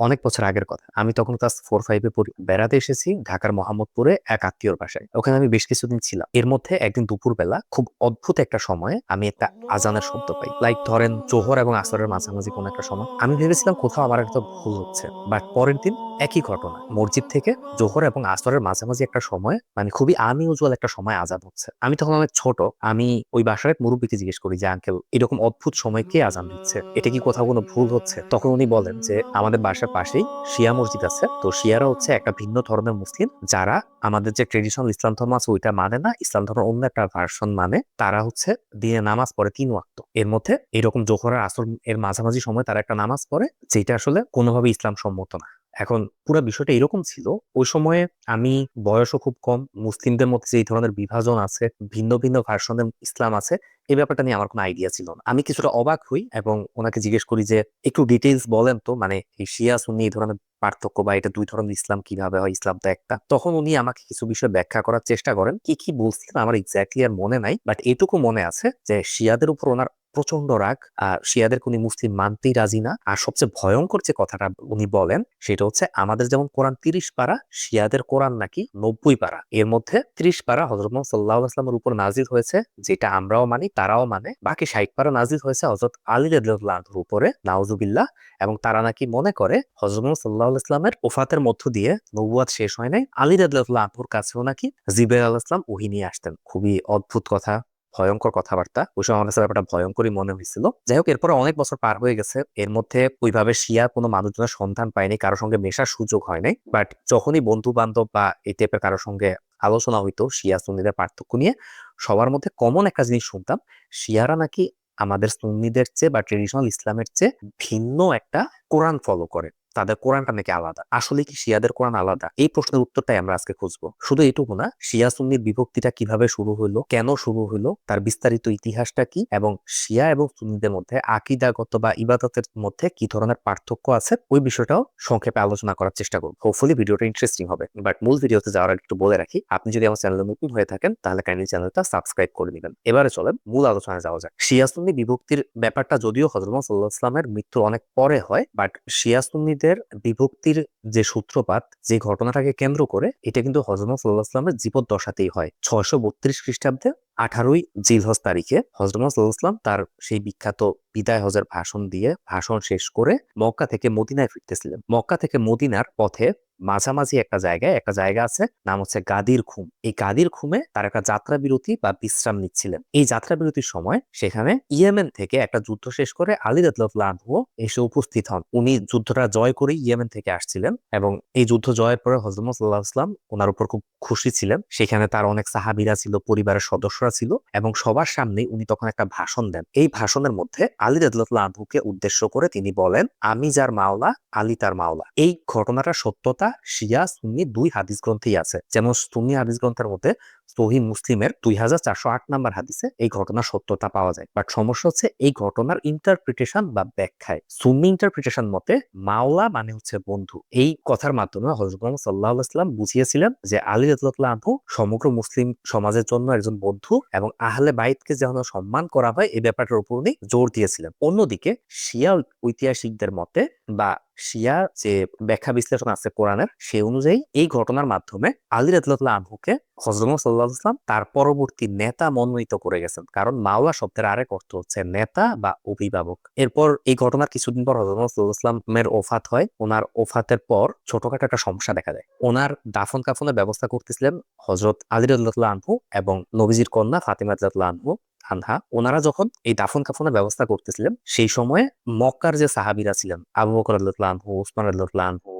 অনেক বছর আগের কথা। আমি তখন ক্লাস ফোর ফাইভে পড়ি। বেড়াতে এসেছি ঢাকার মোহাম্মদপুরে এক আত্মীয়র বাসায়। ওখানে আমি বেশ কিছুদিন ছিলাম। এর মধ্যে একদিন দুপুরবেলা খুব অদ্ভুত একটা সময়ে আমি একটা আজানের শব্দ পাই। লাইক ধরেন জোহর এবং আসরের মাঝামাঝি কোন একটা সময়। আমি ভেবেছিলাম কোথাও আমার একটা ভুল হচ্ছে। বাট পরের দিন একই ঘটনা। মসজিদ থেকে জোহর এবং আসরের মাঝামাঝি একটা সময় মানে খুবই আনইউজুয়াল একটা সময় আজান হচ্ছে। আমি তখন অনেক ছোট। আমি ওই এক মুরব্বীকে জিজ্ঞেস করি যে, আঙ্কেল, এরকম অদ্ভুত সময় কে আজান দিচ্ছে? এটা কি কোথাও কোনো ভুল হচ্ছে? তখন উনি বলেন যে, আমাদের বাসার পাশেই শিয়া মসজিদ আছে। তো শিয়ারা হচ্ছে একটা ভিন্ন ধর্মের মুসলিম। যারা আমাদের যে ট্রেডিশনাল ইসলাম ধর্ম আছে ওইটা মানে না, ইসলাম ধর্ম অন্য একটা ভার্সন মানে তারা হচ্ছে দিনে নামাজ পড়ে তিন ওয়াক্ত। এর মধ্যে এরকম জোহরের আসর এর মাঝামাঝি সময় তারা একটা নামাজ পড়ে, যেটা আসলে কোনোভাবে ইসলাম সম্মত না। এখন পুরো বিষয়টা এরকম ছিল, ওই সময়ে আমি বয়সও খুব কম, মুসলিমদের মধ্যে যে এই ধরনের বিভাজন আছে, ভিন্ন ভিন্ন ভার্সনের ইসলাম আছে, এই ব্যাপারটা নিয়ে আমার কোনো আইডিয়া ছিল না। আমি কিছুটা অবাক হই এবং ওনাকে জিজ্ঞেস করি যে, একটু ডিটেলস বলেন তো মানে এই শিয়া, সুন্নি এই ধরনের পার্থক্য বা এটা দুই ধরনের ইসলাম কীভাবে হয়? ইসলাম তো একটা। তখন উনি আমাকে কিছু বিষয় ব্যাখ্যা করার চেষ্টা করেন, কি কি বলছিলেন আমার এক্স্যাক্টলি আর মনে নাই বাট এটুকু মনে আছে যে, শিয়াদের উপর ওনার প্রচণ্ড রাগ, আর শিয়াদের উনি মুসলিম মানতেই রাজি না। আর সবচেয়ে ভয়ঙ্কর যে কথাটা উনি বলেন, সেটা হচ্ছে আমাদের যেমন কোরআন তিরিশ পারা, শিয়াদের কোরআন নাকি নব্বই পারা। এর মধ্যে ত্রিশ পারা হজরত মোহাম্মদ সাল্লাহ আসলামের উপর নাজির হয়েছে, যেটা আমরাও মানি, তারাও মানে। বাকি ষাট পারা নাজির হয়েছে হজরত আলী রাদিয়াল্লাহুর উপরে, নাউজুবিল্লাহ। এবং তারা নাকি মনে করে হজরত সাল্লাহ ইসলামের ওফাতের মধ্য দিয়ে নবুয়াদ শেষ হয় নাই, আলী রাদিয়াল্লাহুর কাছেও নাকি জিবের আল ইসলাম ওহি আসতেন। খুবই অদ্ভুত কথা। ভয়ঙ্কর কথাবার্তা। ওই সময় আমার ব্যাপারটা ভয়ঙ্করই মনে হয়েছিল। যাই হোক এরপরে অনেক বছর পার হয়ে গেছে। এর মধ্যে ওইভাবে শিয়া কোনো মানুষজনের সন্ধান পায়নি কারোর সঙ্গে মেশার সুযোগ হয় নাই। বাট যখনই বন্ধু বান্ধব বা এই টাইপের কারোর সঙ্গে আলোচনা হইতো, শিয়া সুন্নিদের পার্থক্য নিয়ে, সবার মধ্যে কমন একটা জিনিস শুনতাম, শিয়ারা নাকি আমাদের সুন্নিদের চেয়ে বা ট্রেডিশনাল ইসলামের চেয়ে ভিন্ন একটা কোরআন ফলো করে। তাদের কোরআনটা নাকি আলাদা? আসলে কি শিয়াদের কোরআন আলাদা? এই প্রশ্নের উত্তরটাই আমরা আজকে খুঁজবো। শুধু এইটুকু না, শিয়া সুন্নির বিভক্তিটা কীভাবে শুরু হলো কেন শুরু হলো তার বিস্তারিত ইতিহাসটা কি, এবং শিয়া এবং সুন্নিদের মধ্যে আকিদাগত বা ইবাদতের মধ্যে কি ধরনের পার্থক্য আছে, ওই বিষয়টাও সংক্ষেপে আলোচনা করার চেষ্টা করব। হোপফুলি ভিডিওটা ইন্টারেস্টিং হবে। বাট মূল ভিডিওতে যাওয়ার আগে একটু বলে রাখি, আপনি যদি আমার চ্যানেলে নতুন হয়ে থাকেন, তাহলে কাইন্ডলি চ্যানেলটা সাবস্ক্রাইব করে নেবেন। এবারে চলেন, মূল আলোচনায় যাওয়া যাক। শিয়া সুন্নি বিভক্তির ব্যাপারটা যদিও হজরত সাল্লাহ ইসলামের মৃত্যুর অনেক পরে হয় বাট শিয়া সুন্নিদের বিভক্তির যে সূত্রপাত, যে ঘটনাটাকে কেন্দ্র করে, এটা কিন্তু হজরত সাল্লাহ জীবন দশাতেই হয়। ছয়শো বত্রিশ খ্রিস্টাব্দে আঠারোই জিলহজ তারিখে হজরত সাল্লাহ ইসলাম তার সেই বিখ্যাত বিদায় হজের ভাষণ দিয়ে ভাষণ শেষ করে মক্কা থেকে মদিনায় ফিরতেছিলেন। মক্কা থেকে মদিনার পথে মাঝামাঝি একটা জায়গায় একটা জায়গা আছে, নাম হচ্ছে গাদির খুম। এই গাদির খুমে তার একটা যাত্রা বিরতি বা বিশ্রাম নিচ্ছিলেন। এই যাত্রা বিরতির সময় সেখানে ইয়েমেন থেকে একটা যুদ্ধ শেষ করে আলী রাতলাহু এসে উপস্থিত হন। উনি যুদ্ধটা জয় করে ইয়েমেন থেকে আসছিলেন এবং এই যুদ্ধ জয়ের পরে হজরত সাল্লাহ ইসলাম ওনার উপর খুব খুশি ছিলেন। সেখানে তার অনেক সাহাবিরা ছিল, পরিবারের সদস্যরা ছিল এবং সবার সামনে উনি তখন একটা ভাষণ দেন। এই ভাষণের মধ্যে আলী রাদুল্লাহ আনহুকে উদ্দেশ্য করে তিনি বলেন, আমি যার মাওলা, আলী তার মাওলা। এই ঘটনাটা সত্যতা শিয়া সুন্নি দুই হাদিস গ্রন্থেই আছে। যেমন সুন্নি হাদিস গ্রন্থের মধ্যে সহি মুসলিমের দুই হাজার চারশো আট নাম্বার হাদিসে এই ঘটনার সত্যতা পাওয়া যায়। বাট সমস্যা হচ্ছে এই ঘটনার ইন্টারপ্রিটেশন বা ব্যাখ্যায়, সুন্নি ইন্টারপ্রিটেশন মতে মাওলা মানে হচ্ছে বন্ধু। এই কথার মাধ্যমে হজরত সাল্লাহ ইসলাম বুঝিয়েছিলেন যে আলী রাতুল্লাহ আনহু সমগ্র মুসলিম সমাজের জন্য একজন বন্ধু এবং আহলে বাইতকে যেন সম্মান করা হয় এই ব্যাপারটার উপর উনি জোর দিয়েছিলেন। অন্যদিকে শিয়া ঐতিহাসিকদের মতে বা শিয়া যে ব্যাখ্যা বিশ্লেষণ আছে কোরআনের, সে অনুযায়ী এই ঘটনার মাধ্যমে আলী রাতুল্লাহ আনহুকে হজরত সাল্লাহ ইসলাম তার পরবর্তী নেতা মনোনীত করে গেছেন। কারণ মাওলা শব্দের আরেক অর্থ হচ্ছে নেতা বা অভিভাবক। এরপর এই ঘটনার কিছুদিন পর হজরত সাল্লাহ ইসলামের ওফাত হয়। ওনার ওফাতের পর ছোটখাটো একটা সমস্যা দেখা যায় ওনার দাফন কাফনের ব্যবস্থা করতেছিলেন হজরত আলী রাতুল্লাহ আনহু এবং নবীজির কন্যা ফাতিমা রাতুল্লাহ আনহু, আনহা। ওনারা যখন এই দাফন কাফনের ব্যবস্থা করতেছিলেন, সেই সময়ে মক্কার যে সাহাবিরা ছিলেন, আবু বকর আল্লাহ আনহু, উসমান আল্লাহ আনহু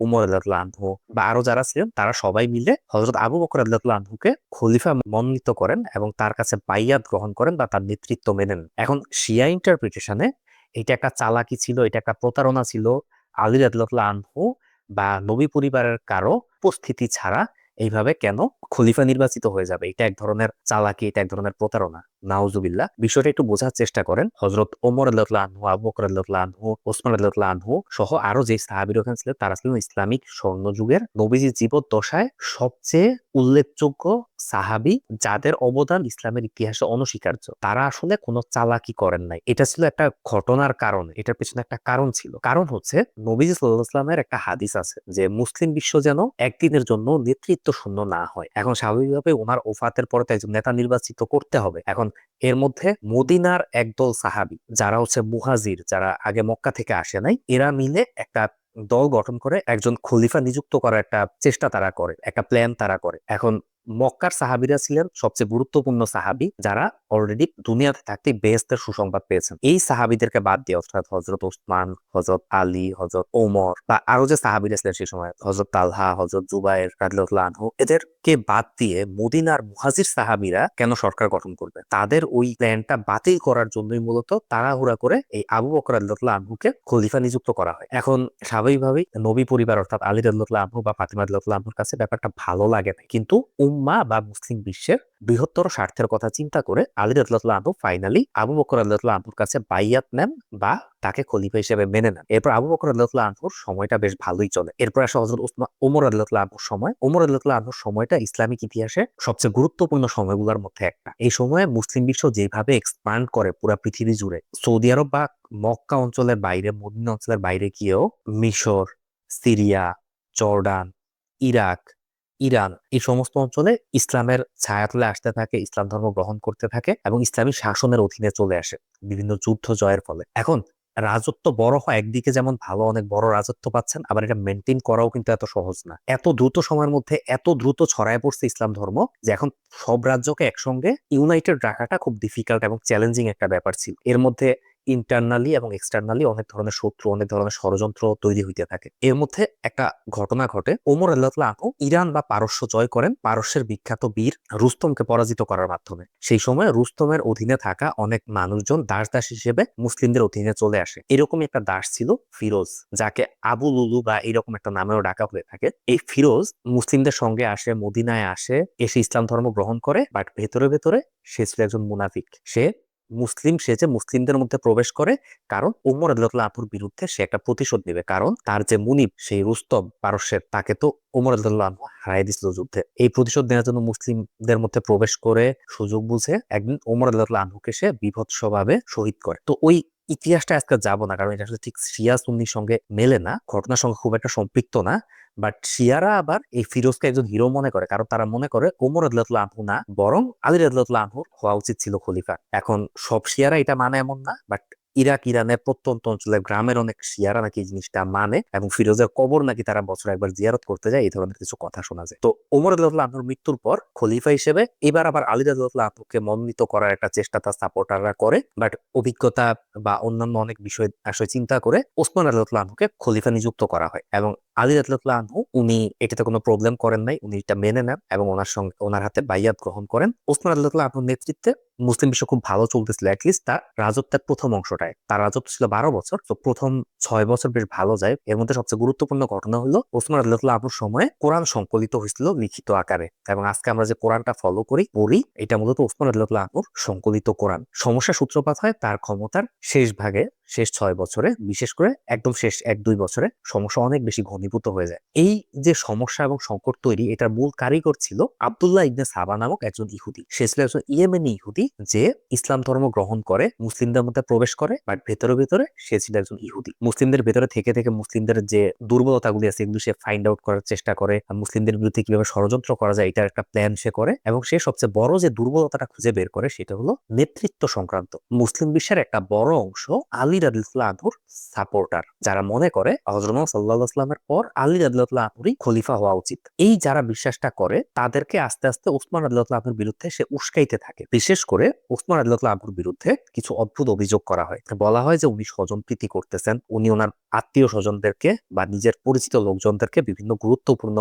উমর আল্লাহ বা আরও যারা ছিলেন, তারা সবাই মিলে হজরত আবু বকর আল্লাহ আনহুকে খলিফা মনোনীত করেন এবং তার কাছে বাইয়াত গ্রহণ করেন বা তার নেতৃত্ব মেনেন। এখন শিয়া ইন্টারপ্রিটেশনে এটা একটা চালাকি ছিল, এটা একটা প্রতারণা ছিল আলী রাদিয়াল্লাহু আনহু বা নবী পরিবারের কারও উপস্থিতি ছাড়া এইভাবে কেন খলিফা নির্বাচিত হয়ে যাবে। এটা এক ধরনের চালাকি, এটা এক ধরনের প্রতারণা। নাউজুবিল্লাহ। বিষয়টা একটু বোঝার চেষ্টা করেন। হজরত ওমর আল্লাহ আনহু, আবু বকর আল্লাহ আনহু, ওসমান আল্লাহ আনহু সহ আরও যে সাহাবির ওখানে ছিলেন, তারা ছিলেন ইসলামিক স্বর্ণযুগের নবীজির জীবদ্দশায় সবচেয়ে উল্লেখযোগ্য সাহাবি যাদের অবদান ইসলামের ইতিহাসে অনস্বীকার্য। তারা আসলে কোনো চালাকি করেন নাই। এটা ছিল একটা ঘটনার কারণ। এটার পেছনে একটা কারণ ছিল। কারণ হচ্ছে নবীজি সাল্লাহ ইসলামের একটা হাদিস আছে যে, মুসলিম বিশ্ব যেন একদিনের জন্য নেতৃত্ব শূন্য না হয়। এখন স্বাভাবিকভাবে ওনার ওফাতের পরে তো একজন নেতা নির্বাচিত করতে হবে। এখন এর মধ্যে মদিনার একদল সাহাবি, যারা হচ্ছে মুহাজির, যারা আগে মক্কা থেকে আসে নাই, এরা মিলে একটা দল গঠন করে একজন খলিফা নিযুক্ত করার একটা চেষ্টা তারা করে, একটা প্ল্যান তারা করে। এখন মক্কার সাহাবিরা ছিলেন সবচেয়ে গুরুত্বপূর্ণ সাহাবি যারা অলরেডি দুনিয়াতে থাকতে বেহেস্তের সুসংবাদ পেয়েছেন। এই সাহাবিদেরকে বাদ দিয়ে অর্থাৎ হজরত ওসমান হজরত আলী হজরত ওমর বা আরও যে সাহাবিরা ছিলেন সেই সময় হজরত তালহা হজরত জুবাইর রাদিয়াল্লাহু আনহু, এদেরকে বাদ দিয়ে মদিনার মুহাজির সাহাবিরা কেন সরকার গঠন করবে? তাদের ওই প্ল্যানটা বাতিল করার জন্যই মূলত তাড়াহুড়া করে এই আবু বকর রাদিয়াল্লাহু আনহুকে খলিফা নিযুক্ত করা হয়। এখন স্বাভাবিকভাবেই নবী পরিবার অর্থাৎ আলী রাদিয়াল্লাহু আনহু বা ফাতিমা রাদিয়াল্লাহু আনহুর কাছে ব্যাপারটা ভালো লাগে না কিন্তু উম্মা বা মুসলিম বিশ্বের বৃহত্তর স্বার্থের কথা চিন্তা করে আলী রাদিয়াল্লাহু আনহু ফাইনালি আবু বকর রাদিয়াল্লাহু আনহুর কাছে বাইয়াত নেন বা তাকে খলিফা হিসেবে মেনে নেন। এরপর আবু বকর রাদিয়াল্লাহু আনহুর সময়টা বেশ ভালোই চলে। এরপর আসে হযরত উসমান ওমর রাদিয়াল্লাহু আনহুর সময়। ওমর রাদিয়াল্লাহু আনহুর সময়টা ইসলামিক ইতিহাসে সবচেয়ে গুরুত্বপূর্ণ সময়গুলোর মধ্যে একটা। এই সময়ে মুসলিম বিশ্ব যেভাবে এক্সপান্ড করে পুরো পৃথিবী জুড়ে, সৌদি আরব বা মক্কা অঞ্চলের বাইরে, মদিনা অঞ্চলের বাইরে গিয়েও মিশর, সিরিয়া, জর্ডান, ইরাক ইরান। এই সমস্ত অঞ্চলে ইসলামের ছায়া ছায়াতলে আসতে থাকে, ইসলাম ধর্ম গ্রহণ করতে থাকে এবং ইসলামী শাসনের অধীনে চলে আসে বিভিন্ন যুদ্ধ জয়ের ফলে। এখন রাজত্ব বড় হয় একদিকে যেমন ভালো, অনেক বড় রাজত্ব পাচ্ছেন, আবার এটা মেনটেন করাও কিন্তু এত সহজ না। এত দ্রুত সময়ের মধ্যে এত দ্রুত ছড়ায় পড়ছে ইসলাম ধর্ম যে এখন সব রাজ্যকে একসঙ্গে ইউনাইটেড রাখাটা খুব ডিফিকাল্ট এবং চ্যালেঞ্জিং একটা ব্যাপার ছিল। এর মধ্যে ইন্টারনালি এবং এক্সটার্নালি অনেক ধরনের শত্রু, অনেক ধরনের ষড়যন্ত্র তৈরি হইতে থাকে। এর মধ্যে একটা ঘটনা ঘটে। ওমর আল্লাহ ইরান বা পারস্য জয় করেন পারস্যের বিখ্যাত বীর রুস্তমকে পরাজিত করার মাধ্যমে। সেই সময় রুস্তমের অধীনে থাকা অনেক মানুষজন দাস দাস হিসেবে মুসলিমদের অধীনে চলে আসে। এরকমই একটা দাস ছিল ফিরোজ, যাকে আবু লুলু বা এরকম একটা নামেও ডাকা হয়ে থাকে। এই ফিরোজ মুসলিমদের সঙ্গে আসে, মদিনায় আসে, এসে ইসলাম ধর্ম গ্রহণ করে বাট ভেতরে ভেতরে সে ছিল একজন মুনাফিক। সে মুসলিম সেজে মুসলিমদের মধ্যে প্রবেশ করে, কারণ উমর আদুল্লাহ আপুর বিরুদ্ধে সে একটা প্রতিশোধ নেবে। কারণ তার যে মুনিব, সেই রুস্তম পারস্যের, তাকে তো উমর আদুল্লাহ আনহু হারাই দিছিল যুদ্ধে। এই প্রতিশোধ নেওয়ার জন্য মুসলিমদের মধ্যে প্রবেশ করে সুযোগ বুঝে একদিন উমর আদুল্লাহ আনহুকে সে বিভৎসভাবে শহীদ করে। তো ওই ইতিহাসটা আজকে যাব না, কারণ এটা আসলে ঠিক শিয়া সুন্নির সঙ্গে মেলে না, ঘটনার সঙ্গে খুব একটা সম্পৃক্ত না বাট শিয়ারা আবার এই ফিরোজকে একজন হিরো মনে করে, কারণ তারা মনে করে ওমর আদলাতুল্লাহ আনহু না, বরং আলী আদলাতুল্লাহ আনহুর হওয়া উচিত ছিল খলিফা এখন সব শিয়ারা এটা মানে এমন না বাট ইরাক, ইরানের প্রত্যন্ত অঞ্চলের গ্রামের অনেক শিয়ারা নাকি জিনিসটা মানে এবং ফিরোজের কবর নাকি তারা বছরে একবার জিয়ারত করতে যায়, এই ধরনের কিছু কথা শোনা যায়। তো ওমর আদুল্লাহ মৃত্যুর পর খলিফা হিসেবে এবার আবার আলী আদুল্লাহ আপুকে মনোনীত করার একটা চেষ্টা তার সাপোর্টাররা করে বাট অভিজ্ঞতা বা অন্যান্য অনেক বিষয় আসলে চিন্তা করে ওসমান আদুল্লাহ আনহুকে খলিফা নিযুক্ত করা হয় এবং আলী রাদিয়াল্লাহু আনহু উনি এটাতে কোনো প্রবলেম করেন নাই। উনি এটা মেনে নেন এবং ওনার সঙ্গে, ওনার হাতে বাইয়াত গ্রহণ করেন। ওসমান রাদিয়াল্লাহু আনহুর নেতৃত্বে মুসলিম বিশ্ব খুব ভালো চলতেছিল অ্যাটলিস্ট তার রাজত্বের প্রথম অংশটায়। তার রাজত্ব ছিল বারো বছর, তো প্রথম ছয় বছর বেশ ভালো যায়। এর মধ্যে সবচেয়ে গুরুত্বপূর্ণ ঘটনা হলো ওসমান রাদিয়াল্লাহু আনহুর সময়ে কোরআন সংকলিত হয়েছিল লিখিত আকারে। এবং আজকে আমরা যে কোরআনটা ফলো করি, পড়ি, এটা মূলত ওসমান রাদিয়াল্লাহু আনহুর সংকলিত কোরআন। সমস্যা সূত্রপাত হয় তার ক্ষমতার শেষ ভাগে। শেষ ছয় বছরে, বিশেষ করে একদম শেষ এক দুই বছরে সমস্যা অনেক বেশি ঘনীভূত হয়ে যায়। এই যে সমস্যা এবং সংকট তৈরি, এটার মূল কারিগর ছিল আবদুল্লাহ ইবনে সাবা নামক একজন ইহুদি। সে ছিল একজন ইয়েমেনি ইহুদি যে ইসলাম ধর্ম গ্রহণ করে, মুসলিমদের মধ্যে প্রবেশ করে বাট ভেতরে ভেতরে সে ছিল একজন ইহুদি। মুসলিমদের ভেতরে থেকে থেকে মুসলিমদের যে দুর্বলতাগুলি আছে, এগুলো সে ফাইন্ড আউট করার চেষ্টা করে মুসলিমদের বিরুদ্ধে কীভাবে ষড়যন্ত্র করা যায়, এটার একটা প্ল্যান সে করে, এবং সে সবচেয়ে বড় যে দুর্বলতাটা খুঁজে বের করে, সেটা হলো নেতৃত্ব সংক্রান্ত। মুসলিম বিশ্বের একটা বড় অংশ আলী রাদিল্লাহ আনহুর সাপোর্টার, যারা মনে করে হজরত সাল্লাহ আসলামের পর আলী রাদিল্লাহ আনহুরই খলিফা হওয়া উচিত। এই যারা বিশ্বাসটা করে, তাদেরকে আস্তে আস্তে উসমান রাদিল্লাহ আনহুর বিরুদ্ধে সে উস্কাইতে থাকে। বিশেষ করে ওসমান রাদিল্লাহ আনহুর বিরুদ্ধে কিছু অদ্ভুত অভিযোগ করা হয়। বলা হয় যে উনি স্বজনপ্রীতি করতেছেন, উনি ওনার আত্মীয় স্বজনদেরকে বা নিজের পরিচিত লোকজনদেরকে বিভিন্ন গুরুত্বপূর্ণ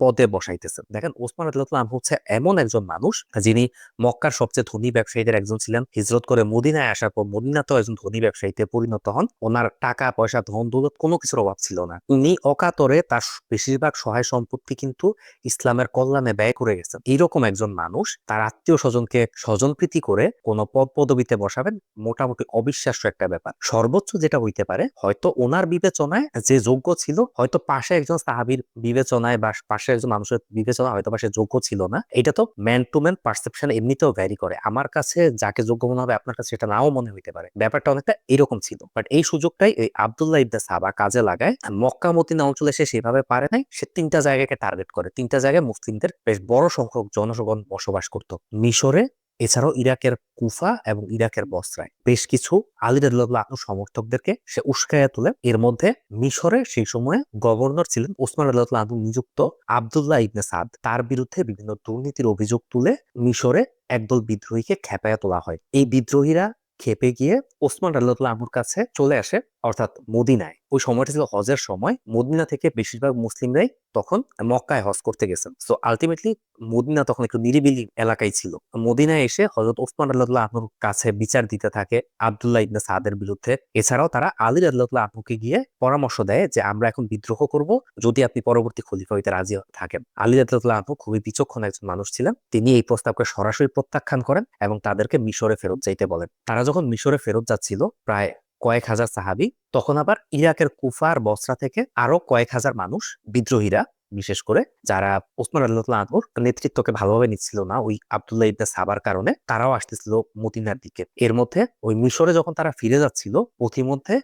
পদে বসাইতেছেন। দেখেন ওসমান আনহু হচ্ছে এমন একজন মানুষ যিনি মক্কার সবচেয়ে ধনী ব্যবসায়ীদের একজন ছিলেন। হিজরত করে মদিনায় আসার পর মদিনাতেও একজন ধনী ব্যবসায়ীতে পরিণত হন, ওনার টাকা, পয়সা, ধন, দৌলত কোনো কিছুর অভাব ছিল না। উনি অকাতরে তার বেশিরভাগ সহায় সম্পত্তি কিন্তু ইসলামের কল্যাণে ব্যয় করে গেছেন। এইরকম একজন মানুষ, তার আত্মীয় স্বজনকে স্বজনপ্রীতি করে কোনো পদ পদবিতে বসাবেন মোটামুটি অবিশ্বাস্য একটা ব্যাপার। সর্বোচ্চ যেটা হইতে পারে, হয়তো ওনার বিবেচনায় যে যোগ্য ছিল, হয়তো পাশে একজন সাহাবির বিবেচনায় বা পাশে একজন মানুষের বিবেচনা হয়তো পাশে যোগ্য ছিল না। এটা তো ম্যান টু ম্যান পারসেপশন এমনিতেও ভ্যারি করে। আমার কাছে যাকে যোগ্য মনে হবে, আপনার কাছে সেটা নাও মনে হইতে পারে। ব্যাপারটা অনেকটা এরকম ছিল। বাট এই সুযোগটাই এই আবদুল্লাহ ইবনে সাবা কাজে লাগায়। মক্কা মদিনা অঞ্চলে সে সেভাবে পারে নাই। সে তিনটা জায়গাকে টার্গেট করে। তিনটা জায়গায় মুসলিমদের বেশ বড় সংখ্যক জনগণ বসবাস করত। মিশরে, এছাড়াও ইরাকের কুফা এবং ইরাকের বস্ত্রায় বেশ কিছু আলী আনহু সমর্থকদেরকে সে উস্কাইয়া তোলে। এর মধ্যে মিশরে সেই সময়ে গভর্নর ছিলেন ওসমান রাদিয়াল্লাহু আনহু নিযুক্ত আব্দুল্লাহ ইবনে সাদ। তার বিরুদ্ধে বিভিন্ন দুর্নীতির অভিযোগ তুলে মিশরে একদল বিদ্রোহীকে খেপায়া তোলা হয়। এই বিদ্রোহীরা খেপে গিয়ে ওসমান আল্লাহ আনহুর কাছে চলে আসে। অর্থাৎ মদিনায়। ওই সময়টা ছিল হজের সময়। মদিনা থেকে বেশিরভাগ মুসলিমরাই তখন মক্কায় হজ করতে গেছেন। সো আলটিমেটলি মদিনা তখন একটু নিরিবিলি এলাকায় ছিল। মদিনায় এসে হজরত ওসমান আল্লাহ আহনুর কাছে বিচার দিতে থাকে আবদুল্লাহ ইবনে সাদের বিরুদ্ধে। এছাড়াও তারা আলী আল্লাহ আহমুকে গিয়ে পরামর্শ দেয় যে, আমরা এখন বিদ্রোহ করব যদি আপনি পরবর্তী খলিফা হইতে রাজি থাকেন। আলী আল্লাহ আহনু খুবই বিচক্ষণ একজন মানুষ ছিলেন। তিনি এই প্রস্তাবকে সরাসরি প্রত্যাখ্যান করেন এবং তাদেরকে মিশরে ফেরত যাইতে বলেন। তারা যখন মিশরে ফেরত যাচ্ছিল, প্রায় কয়েক হাজার সাহাবি, তখন আবার ইরাকের কুফার বসরা থেকে আরও কয়েক হাজার মানুষ বিদ্রোহীরা, বিশেষ করে যারা ওসমান আল্লাহ আনহুর নেতৃত্বকে ভালোভাবে নিচ্ছিল না, ওই আবদুল্লাহ ইবনে সাবার কারণে তারাও আসতেছিল মদিনার দিকে। এর মধ্যে ওই মিশরে যখন তারা ফিরে যাচ্ছিল, পথিমধ্যে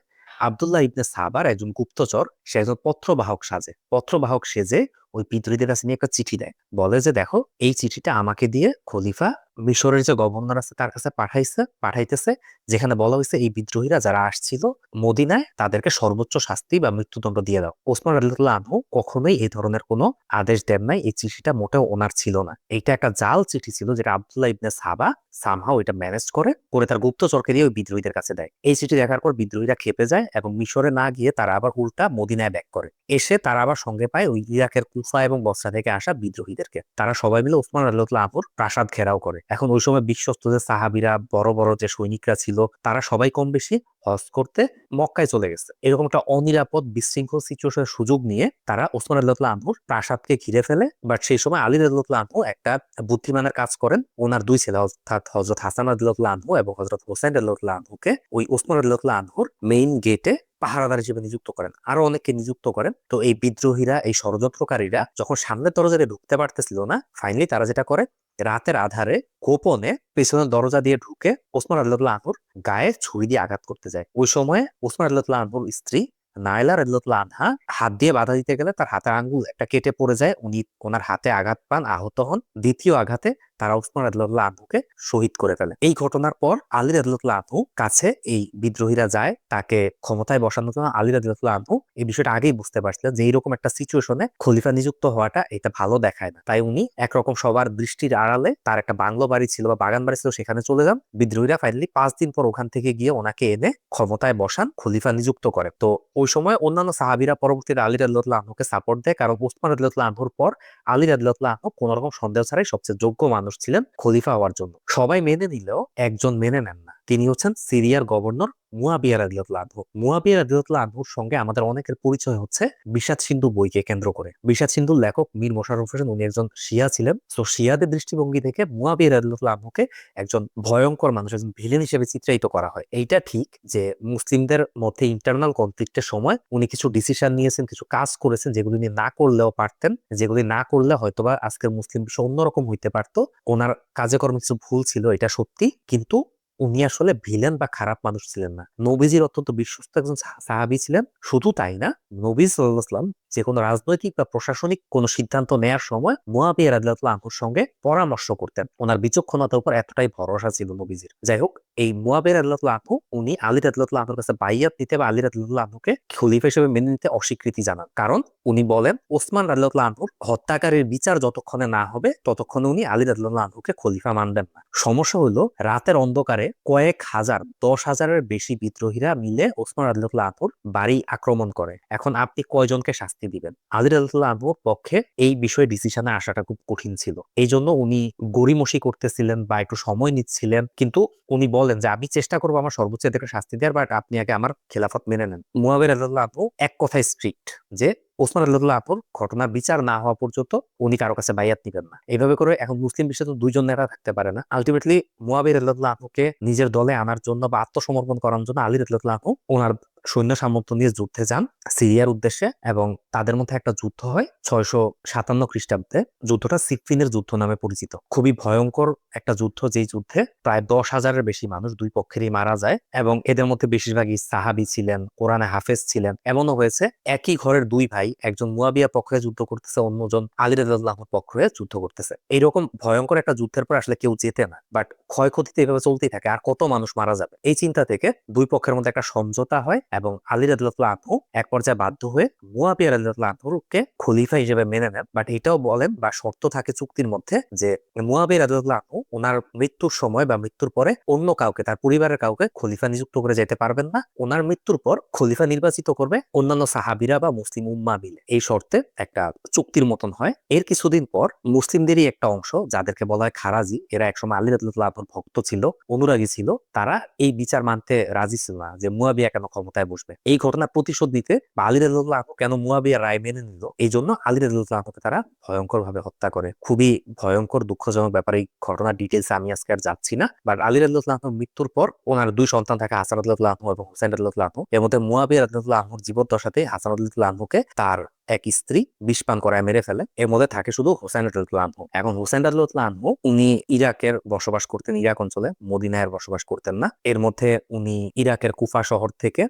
আবদুল্লাহ ইবনে সাবার একজন গুপ্তচর, সে একজন পত্রবাহক সাজে। পত্রবাহক সেজে ওই বিদ্রোহীদের কাছে নিয়ে একটা চিঠি দেয়। বলে যে, দেখো, এই চিঠিটা আমাকে দিয়ে খলিফা মিশরের যে গভর্নর আছে, তার কাছে পাঠাইছে, পাঠাইতেছে, যেখানে বলা হয়েছে এই বিদ্রোহীরা যারা আসছিল মদিনায়, তাদেরকে সর্বোচ্চ শাস্তি বা মৃত্যুদণ্ড দিয়ে দাও। ওসমান আল্লাহ আনহু কখনোই এই ধরনের কোনো আদেশ দেন নাই। এই চিঠিটা মোটেও ওনার ছিল না। এইটা একটা জাল চিঠি ছিল, যেটা আবদুল্লাহ ইবনে সাবা সামহাও এটা ম্যানেজ করে করে তার গুপ্তচরকে দিয়ে ওই বিদ্রোহীদের কাছে দেয়। এই চিঠি দেখার পর বিদ্রোহীরা খেপে যায় এবং মিশরে না গিয়ে তারা আবার উল্টা মদিনায় ব্যাক করে। এসে তারা আবার সঙ্গে পায় ওই ইরাকের কুফা এবং বসরা থেকে আসা বিদ্রোহীদেরকে। তারা সবাই মিলে ওসমান আল্লাহ আপুর প্রাসাদ ঘেরাও করে। এখন ওই সময় বিশ্বস্ত যে সাহাবিরা, বড় বড় যে সৈনিকরা ছিল, তারা সবাই কম বেশি হজ করতে মক্কায় চলে গেছে। এরকম একটা অনিরাপদ, বিশৃঙ্খল সিচুয়েশনের সুযোগ নিয়ে তারা ওসমান আল্লাহ আনহুর প্রাসাদকে ঘিরে ফেলে। বাট সেই সময় আলী রাদিয়াল্লাহু আনহু একটা বুদ্ধিমানের কাজ করেন। ওনার দুই ছেলে, অর্থাৎ হজরত হাসান রাদিয়াল্লাহু আনহু এবং হজরত হোসেন রাদিয়াল্লাহু আনহুকে ওই ওসমান রাদিয়াল্লাহু আনহুর মেইন গেটে পাহারাদার হিসেবে নিযুক্ত করেন। আরও অনেককে নিযুক্ত করেন। তো এই বিদ্রোহীরা, এই ষড়যন্ত্রকারীরা যখন সামনের দরজা দিয়ে ঢুকতে পারতেছিল না ফাইনালি তারা যেটা করে রাতের আধারে গোপনে পেছনের দরজা দিয়ে ঢুকে ওসমান আল্লাহ আনহুর গায়ে ছুরি দিয়ে আঘাত করতে যায়। ওই সময় ওসমান আল্লাহ আনহুর স্ত্রী নাইলা রাদিয়াল্লাহু আনহা হাত দিয়ে বাধা দিতে গেলে তার হাতের আঙ্গুল একটা কেটে পড়ে যায়। উনি ওনার হাতে আঘাত পান, আহত হন। দ্বিতীয় আঘাতে তারা উসমান রাদিয়াল্লাহু আনহুকে শহীদ করে ফেলে। এই ঘটনার পর আলী রাদিয়াল্লাহু আনহু কাছে এই বিদ্রোহীরা যায়, তাকে ক্ষমতায় বসানোর জন্য আলী রাদিয়াল্লাহু আনহু এই বিষয়টা আগেই বুঝতে পারছিলেন যে এইরকম একটা সিচুয়েশনে খলিফা নিযুক্ত হওয়াটা এটা ভালো দেখায় না। তাই উনি একরকম সবার দৃষ্টির আড়ালে তার একটা বাংলো বাড়ি ছিল বা বাগান বাড়ি ছিল সেখানে চলে যান। বিদ্রোহীরা ফাইনালি পাঁচ দিন পর ওখান থেকে গিয়ে ওনাকে এনে ক্ষমতায় বসান, খলিফা নিযুক্ত করে। তো ওই সময় অন্যান্য সাহাবিরা পরবর্তীতে আলী রাদিয়াল্লাহু আনহুকে সাপোর্ট দেয়, কারণ ওসমান রাদিয়াল্লাহু আনহুর পর আলী রাদিয়াল্লাহু আনহু কোন রকম সন্দেহ ছাড়াই সবচেয়ে যোগ্য মানুষ ছিলেন খলিফা হওয়ার জন্য। সবাই মেনে নিলেও একজন মেনে নেন না। তিনি হচ্ছেন সিরিয়ার গভর্নর মুয়াবিয়া রাদিয়াল্লাহু আনহু। মুয়াবিয়া রাদিয়াল্লাহু আনহুর সঙ্গে আমাদের অনেকের পরিচয় হচ্ছে বিষাদ সিন্ধু বইকে কেন্দ্র করে। বিষাদ সিন্ধুর লেখক মীর মোশাররফ হোসেন, উনি একজন শিয়া ছিলেন। তো শিয়াদের দৃষ্টিভঙ্গি থেকে মুয়াবিয়া রাদিয়াল্লাহু আনহুকে একজন ভয়ঙ্কর মানুষ, একজন ভিলেন হিসেবে চিত্রায়িত করা হয়। এইটা ঠিক যে মুসলিমদের মধ্যে ইন্টারনাল কনফ্লিক্টের সময় উনি কিছু ডিসিশন নিয়েছেন, কিছু কাজ করেছেন যেগুলি উনি না করলেও পারতেন। যেগুলি না করলে হয়তোবা আজকের মুসলিম বিশ্ব অন্যরকম হইতে পারতো। ওনার কাজে কর্মে কিছু ভুল ছিল, এটা সত্যি। কিন্তু উনি আসলে ভিলেন বা খারাপ মানুষ ছিলেন না। নবীজির অত্যন্ত বিশ্বস্ত একজন সাহাবি ছিলেন। শুধু তাই না, নবী সাল্লাম যে কোনো রাজনৈতিক বা প্রশাসনিক কোনো সিদ্ধান্ত নেয়ার সময় মুয়াবিয়া রাদিয়াল্লাহু আনহুর সঙ্গে পরামর্শ করতেন। ওনার বিচক্ষণতার উপর এতটাই ভরসা ছিল নবীজির। যাই হোক, এই মুয়াবিয়া রাদিয়াল্লাহু আনহু, উনি আলী রাদিয়াল্লাহু আনহুর কাছে বাইয়াত নিতে বা আলী রাদিয়াল্লাহু আনহুকে খলিফা হিসেবে মেনে নিতে অস্বীকৃতি জানান। কারণ উনি বলেন, ওসমান রাদিয়াল্লাহু আনহুর হত্যাকারীর বিচার যতক্ষণে না হবে, ততক্ষণে উনি আলী রাদিয়াল্লাহু আনহুকে খলিফা মানবেন না। সমস্যা হলো, রাতের অন্ধকারে কয়েক হাজার, দশ হাজারের বেশি বিদ্রোহীরা মিলে ওসমান রাদিল্লাহ আনহুর বাড়ি আক্রমণ করে। এখন আপনি কয়জনকে শাস্তি দিবেন। আলী রাদিল্লাহ আনহুর পক্ষে এই বিষয়ে ডিসিশনে আসাটা খুব কঠিন ছিল। এই জন্য উনি গড়িমসি করতেছিলেন বা একটু সময় নিচ্ছিলেন। কিন্তু উনি বলেন যে, আমি চেষ্টা করব আমার সর্বোচ্চ এদেরকে শাস্তি দেওয়ার বাট আপনি আগে আমার খেলাফত মেনে নেন। মুয়াবির আল্লাহ আপু এক কথায় স্ট্রিক্ট যে, ওসমান আল্লাহ আপুর ঘটনা, বিচার না হওয়া পর্যন্ত উনি কারও কাছে বাইয়াত নিবেন না। এইভাবে করে এখন মুসলিম বিশ্বে তো দুইজন নেতা থাকতে পারে না। আলটিমেটলি মুয়াবির আল্লাহ আপুকে নিজের দলে আনার জন্য বা আত্মসমর্পণ করার জন্য আলী আল্লাহ আপু ওনার সৈন্য সামর্থ্য নিয়ে যুদ্ধে যান সিরিয়ার উদ্দেশ্যে এবং তাদের মধ্যে একটা যুদ্ধ হয় ছয়শো সাতান্ন খ্রিস্টাব্দে। যুদ্ধটা সিফিনের যুদ্ধ নামে পরিচিত। খুবই ভয়ঙ্কর একটা যুদ্ধ যেই যুদ্ধে প্রায় দশ হাজারের বেশি মানুষ দুই পক্ষেরই মারা যায় এবং এদের মধ্যে বেশিরভাগই সাহাবি ছিলেন, কোরআনে হাফেজ ছিলেন। এমনও হয়েছে একই ঘরের দুই ভাই একজন মুয়াবিয়া পক্ষে যুদ্ধ করতেছে, অন্যজন আলী রাজাল্লাহর পক্ষে যুদ্ধ করতেছে। এইরকম ভয়ঙ্কর একটা যুদ্ধের পর আসলে কেউ যেতে না। বাট ক্ষয়ক্ষতিতে এভাবে চলতেই থাকে। আর কত মানুষ মারা যাবে? এই চিন্তা থেকে দুই পক্ষের মধ্যে একটা সমঝোতা হয় এবং আলী রাদিল্লাহ আনহু এক পর্যায়ে বাধ্য হয়ে মুয়াবিয়া রাদিল্লাহ আনহুকে খলিফা হিসেবে মেনে নেন। বাট এটাও বলেন বা শর্ত থাকে চুক্তির মধ্যে যে মুয়াবিয়া রাদিল্লাহ আনহু ওনার মৃত্যুর সময় বা মৃত্যুর পরে অন্য কাউকে, তার পরিবারের কাউকে খলিফা নিযুক্ত করে যেতে পারবেন না। ওনার মৃত্যুর পর খলিফা নির্বাচিত করবে অন্যান্য সাহাবিরা বা মুসলিম উম্মা মিলে। এই শর্তে একটা চুক্তির মতন হয়। এর কিছুদিন পর মুসলিমদেরই একটা অংশ, যাদেরকে বলা হয় খারাজি, এরা একসময় আলী রাদিল্লাহ আনহুর ভক্ত ছিল, অনুরাগী ছিল, তারা এই বিচার মানতে রাজি ছিল না যে মুয়াবিয়া কেন ক্ষমতায় বসবে। এই ঘটনার প্রতিশোধ দিতে বা আলী রাদিল্লাহ আনহু কেন মুয়াবিয়া রায় মেনে নিল, এই জন্য আলী আনহুকে তারা ভয়ঙ্কর ভাবে হত্যা করে। খুবই ভয়ঙ্কর, দুঃখজনক ব্যাপার, এই ঘটনার ডিটেলস আমি আজকে আর যাচ্ছি না। বাট আলী আনহুর মৃত্যুর পর ওনার দুই সন্তান থাকে, হাসান রাদিল্লাহ আনহু এবং হুসাইন রাদিল্লাহ আনহু। এর মধ্যে মুয়াবিয়া আনহুর জীবদ্দশাতে হাসান আনহুকে তার এক স্ত্রী বিষ পান করায় মেরে ফেলে। এর মধ্যে থাকে শুধু হোসেন আনহু এখন হোসেন আনহু উনি ইরাকের বসবাস করতেন, ইরাক অঞ্চলে মদিনায়ের বসবাস করতেন না। এর মধ্যে উনি ইরাকের কুফা শহর থেকে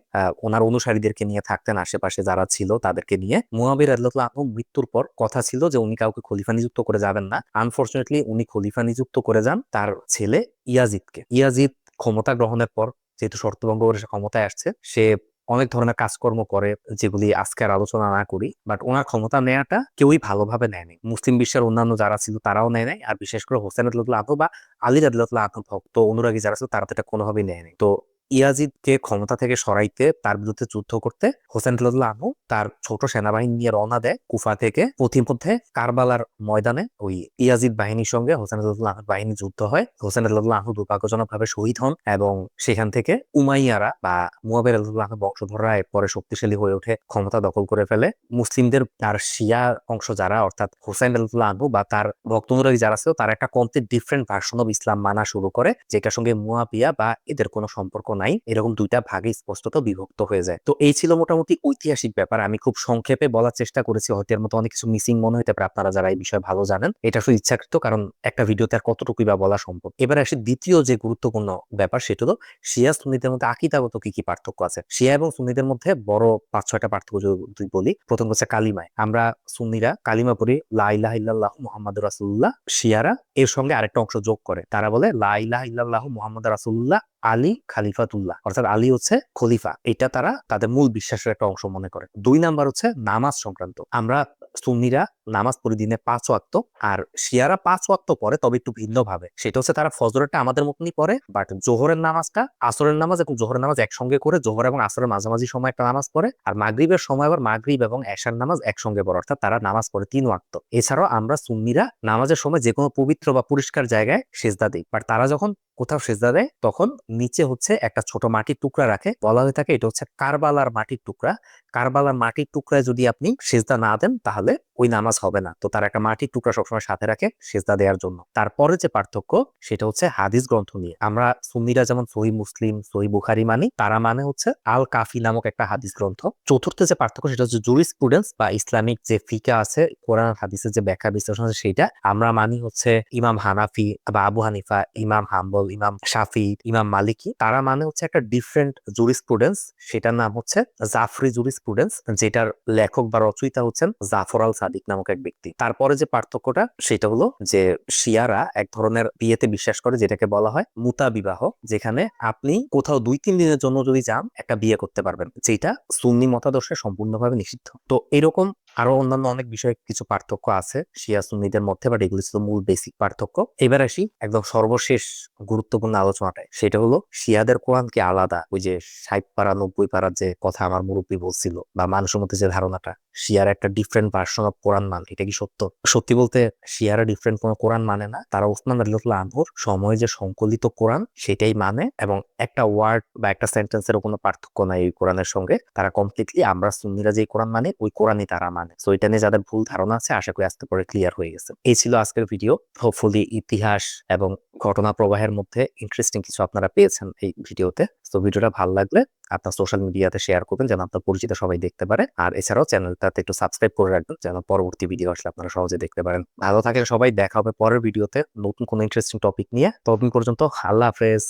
ওনার অনুসারীদেরকে নিয়ে থাকতেন আশেপাশে যারা ছিল তাদেরকে নিয়ে। মুয়াবির রাদিয়াল্লাহু আনহু মৃত্যুর পর কথা ছিল যে উনি কাউকে খলিফা নিযুক্ত করে যাবেন না। আনফরচুনেটলি উনি খলিফা নিযুক্ত করে যান তার ছেলে ইয়াজিদকে। ইয়াজিদ ক্ষমতা গ্রহণের পর, যেহেতু শর্তভঙ্গ করে সে ক্ষমতায় আসছে, সে অনেক ধরনের কাজকর্ম করে যেগুলি আজকে আর আলোচনা না করি বাট ওনার ক্ষমতা নেয়াটা কেউই ভালোভাবে নেয়নি। মুসলিম বিশ্বের অন্যান্য যারা ছিল তারাও নেয় নাই, আর বিশেষ করে হোসেন আদুল্লাহ আনহু বা আলী আদুল্লাহ আনহু ভক্ত অনুরাগী যারা ছিল তারা তো এটা কোনোভাবেই নেয়নি। তো ইয়াজিদকে ক্ষমতা থেকে সরাইতে, তার বিরুদ্ধে যুদ্ধ করতে হোসেন আদুল্লাহ আনহু তার ছোট সেনাবাহিনী নিয়ে রওনা দেয় কুফা থেকে। পথিমধ্যে কারবালার ময়দানে ওই ইয়াজিদ বাহিনীর সঙ্গে হোসেন আদুল্লাহ বাহিনী যুদ্ধ হয়। হোসেন আদুল্লাহ আনহু দুর্ভাগ্যজনকভাবে শহীদ হন এবং সেখান থেকে উমাইয়ারা বা মুয়াবের আল্লাহ বংশধররা এরপরে শক্তিশালী হয়ে ওঠে, ক্ষমতা দখল করে ফেলে। মুসলিমদের তার শিয়া অংশ যারা, অর্থাৎ হোসেন আল্লাহ আনহু বা তার ভক্ত অনুরাগী যারা ছিল তারা একটা complete different version of Islam মানা শুরু করে, যেটার সঙ্গে মুয়াবিয়া বা এদের কোনো সম্পর্ক নাই। এরকম দুইটা ভাগে স্পষ্টত বিভক্ত হয়ে যায়। তো এই ছিল মোটামুটি ঐতিহাসিক ব্যাপার। আমি খুব সংক্ষেপে বলার চেষ্টা করেছি। হয়তো এর মতো অনেক কিছু মিসিং মনে হতে পারে। আপনারা যারা এই বিষয়ে ভালো জানেন, এটা শুধু ইচ্ছাকৃত, কারণ একটা ভিডিওতে আর কতটুকুই বা বলা সম্ভব। এবার আসি দ্বিতীয় যে গুরুত্বপূর্ণ ব্যাপার, সেটা হলো শিয়া সুন্নিদের মধ্যে আকিদাগত কি কি পার্থক্য আছে? শিয়া এবং সুন্নিদের মধ্যে বড় পাঁচ, ছয়টা পার্থক্য যদি বলি, প্রথম হচ্ছে কালিমায়। আমরা সুন্নিরা কালিমা পড়ি লাইলাহ ইল্লাল্লাহ মোহাম্মদ রাসুল্লাহ শিয়ারা এর সঙ্গে আরেকটা অংশ যোগ করে। তারা বলে লাইলাহ ইল্লাল্লাহ মোহাম্মদ রাসুল্লাহ আলী খালিফাতুল্লাহ, অর্থাৎ আলী হচ্ছে খলিফা। এটা তারা তাদের মূল বিশ্বাসের একটা অংশ মনে করে। দুই নাম্বার হচ্ছে নামাজ সংক্রান্ত। আমরা সুন্নিরা নামাজ পড়ি দিনে পাঁচ ওয়াক্ত, আর শিয়ারা পাঁচ ওয়াক্ত পরে তবে একটু ভিন্ন ভাবে সেটা হচ্ছে তারা ফজরেরটা আমাদের মতনই পড়ে বাট জোহরের নামাজটা আসরের নামাজ এবং জোহরের নামাজ একসঙ্গে করে জোহর এবং আসরের মাঝামাঝি সময় একটা নামাজ পড়ে, আর মাগরিবের সময় আবার মাগরিব এবং এশার নামাজ একসঙ্গে পড়ে, অর্থাৎ তারা নামাজ পড়ে তিন ওয়াক্ত। এছাড়াও আমরা সুন্নিরা নামাজের সময় যে কোনো পবিত্র বা পরিষ্কার জায়গায় সেজদা দিই বাট তারা যখন কোথাও সেজদা দেয় তখন নিচে হচ্ছে একটা ছোট মাটির টুকরা রাখে। বলা হয়ে থাকে এটা হচ্ছে কারবালার মাটির টুকরা। কারবালার মাটির টুকরায় যদি আপনি সেজদা না দেন তাহলে ওই নামাজ হবে না। তো তার একটা মাটির টুকরা সবসময় সাথে রাখে সেজদা দেওয়ার জন্য। তারপরে যে পার্থক্য সেটা হচ্ছে হাদিস গ্রন্থ নিয়ে। আমরা সুন্নিরা যেমন সহি মুসলিম, সহি বুখারি মানি, তারা মানে হচ্ছে আল কাফি নামক একটা হাদিস গ্রন্থ। চতুর্থ যে পার্থক্য সেটা হচ্ছে জুরিসপ্রুডেন্স বা ইসলামিক যে ফিকা আছে, কোরআন হাদিসের যে ব্যাখ্যা বিশ্লেষণ আছে, সেইটা। আমরা মানি হচ্ছে ইমাম হানাফি বা আবু হানিফা, ইমাম হাম্বল ইমাম শাফি ইমাম মালিকি তারা মানে হচ্ছে একটা ডিফারেন্ট জুরিসপ্রুডেন্স সেটার নাম হচ্ছে জাফরি জুরিসপ্রুডেন্স যেটার লেখক বা রচয়িতা হচ্ছেন জাফর আল সাদিক নামক এক ব্যক্তি। তারপরে যে পার্থক্যটা, সেটা হলো যে শিয়ারা এক ধরনের বিয়েতে বিশ্বাস করে, যেটাকে বলা হয় মুতা বিবাহ, যেখানে আপনি কোথাও দুই তিন দিনের জন্য যদি যান, একটা বিয়ে করতে পারবেন, যেটা সুন্নি মতাদর্শে সম্পূর্ণভাবে নিষিদ্ধ। তো এরকম আরও অন্যান্য অনেক বিষয়ে কিছু পার্থক্য আছে। শিয়া সুন্নিদের মধ্যে বাট এগুলি ছিল মূল বেসিক পার্থক্য। এবার আসি একদম সর্বশেষ গুরুত্বপূর্ণ আলোচনাটায়। সেটা হলো শিয়াদের কোরআন কি আলাদা, ওই যে ষাট পারা, নব্বই পারার যে কথা আমার মুরব্বী বলছিল বা মানুষের মধ্যে যে ধারণাটা। শিয়ার একটা ডিফারেন্ট ভার্সন অফ কোরআন মানে এটা কি সত্য? সত্যি বলতে শিয়ারা ডিফারেন্ট কোনো কোরআন মানে না। তারা ওসমান আল্লাহ আনহুর সময়ে যে সংকলিত কোরআন সেটাই মানে এবং একটা ওয়ার্ড বা একটা সেন্টেন্সের কোনো পার্থক্য নাই এই কোরআনের সঙ্গে। তারা কমপ্লিটলি আমরা সুন্নিরা যে কোরআন মানে ওই কোরআনই তারা মানে। সো এটা নিয়ে যাদের ভুল ধারণা আছে, আশা করি আস্তে পরে ক্লিয়ার হয়ে গেছে। এই ছিল আজকের ভিডিও হোপফুলি ইতিহাস এবং ঘটনা প্রবাহের মধ্যে ইন্টারেস্টিং কিছু আপনারা পেয়েছেন এই ভিডিওতে তো ভিডিওটা ভালো লাগলে আপনার সোশ্যাল মিডিয়াতে শেয়ার করবেন যেন আপনার পরিচিত সবাই দেখতে পারে। আর এছাড়াও চ্যানেলটাতে একটু সাবস্ক্রাইব করে রাখবেন যেন পরবর্তী ভিডিও আসলে আপনারা সহজে দেখতে পারেন। ভালো থাকেন সবাই দেখা হবে পরের ভিডিওতে নতুন কোনো ইন্টারেস্টিং টপিক নিয়ে। ততদিন পর্যন্ত আল্লাহ হাফেজ।